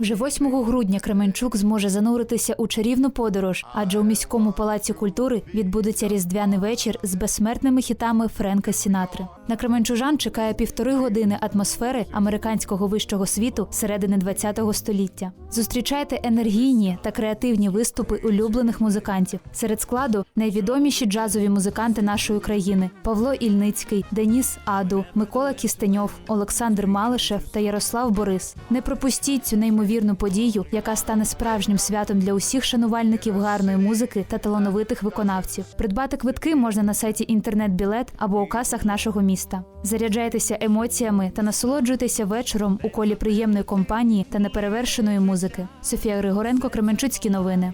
Вже 8 грудня Кременчук зможе зануритися у чарівну подорож, адже у міському палаці культури відбудеться різдвяний вечір з безсмертними хітами Френка Сінатри. На Кременчужан чекає півтори години атмосфери американського вищого світу середини ХХ століття. Зустрічайте енергійні та креативні виступи улюблених музикантів. Серед складу найвідоміші джазові музиканти нашої країни: Павло Ільницький, Деніс Аду, Микола Кістеньов, Олександр Малишев та Ярослав Борис. Не пропустіть цю неймовірну подію, яка стане справжнім святом для усіх шанувальників гарної музики та талановитих виконавців. Придбати квитки можна на сайті інтернет-білет або у касах нашого міста. Заряджайтеся емоціями та насолоджуйтеся вечором у колі приємної компанії та неперевершеної музики. Софія Григоренко, Кременчуцькі новини.